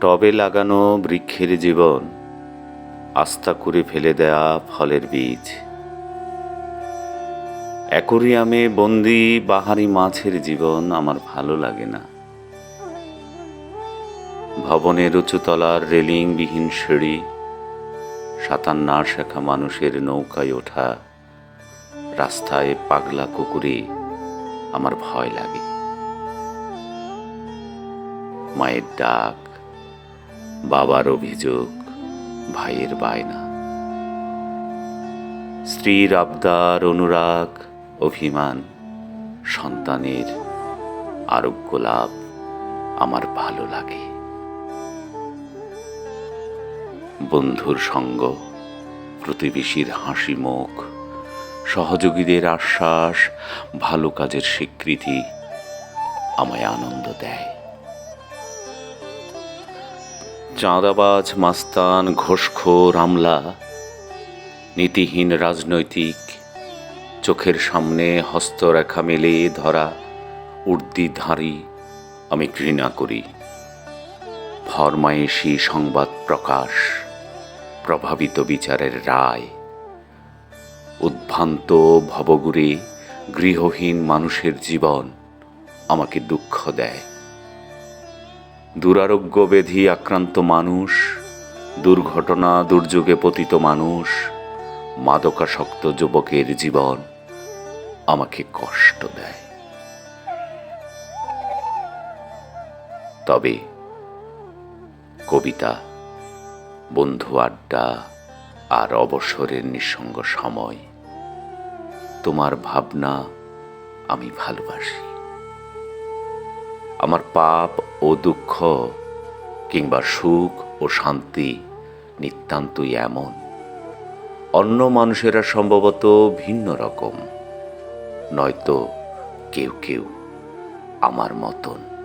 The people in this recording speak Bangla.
টবে লাগানো বৃক্ষের জীবন, আস্থা করে ফেলে দেয়া ফলের বীজ। অ্যাকোরিয়ামে বন্দি বাহারি মাছের জীবন আমার ভালো লাগে না। ভবনের উঁচুতলার রেলিংবিহীন সিঁড়ি সাঁতার না শেখা মানুষের নৌকায় ওঠা, রাস্তায় পাগলা কুকুরে আমার ভয় লাগে। মায়ের ডাক বাবার অভিযোগ, ভাইয়ের বায়না। স্ত্রীর আবদার, অনুরাগ, অভিমান, সন্তানের আরোগ্য লাভ আমার ভালো লাগে। বন্ধুর সঙ্গ, প্রতিবেশীর হাসি মুখ, সহযোগীদের আশ্বাস, ভালো কাজের স্বীকৃতি আমায় আনন্দ দেয়। চাঁদাবাজ, মাস্তান, ঘোষখোর, আমলা, নীতিহীন রাজনৈতিক, চোখের সামনে হস্তরেখা মেলে ধরা উর্দিধারী আমি ঘৃণা করি। ফরমায়েশি সংবাদ প্রকাশ, প্রভাবিত বিচারের রায়, উদ্ভ্রান্ত ভবগুরে গৃহহীন মানুষের জীবন আমাকে দুঃখ দেয়। দুরারোগ্য ব্যাধি আক্রান্ত মানুষ, দুর্ঘটনা দুর্যোগে পতিত মানুষ, মাদকাসক্ত যুবকের জীবন আমাকে কষ্ট দেয়। তবে কবিতা, বন্ধু আড্ডা আর অবসরের নিঃসঙ্গ সময়, তোমার ভাবনা আমি ভালোবাসি। আমার পাপ ও দুঃখ কিংবা সুখ ও শান্তি নিতান্তই এমন। অন্য মানুষেরা সম্ভবত ভিন্ন রকম, নয়তো কেউ কেউ আমার মতন।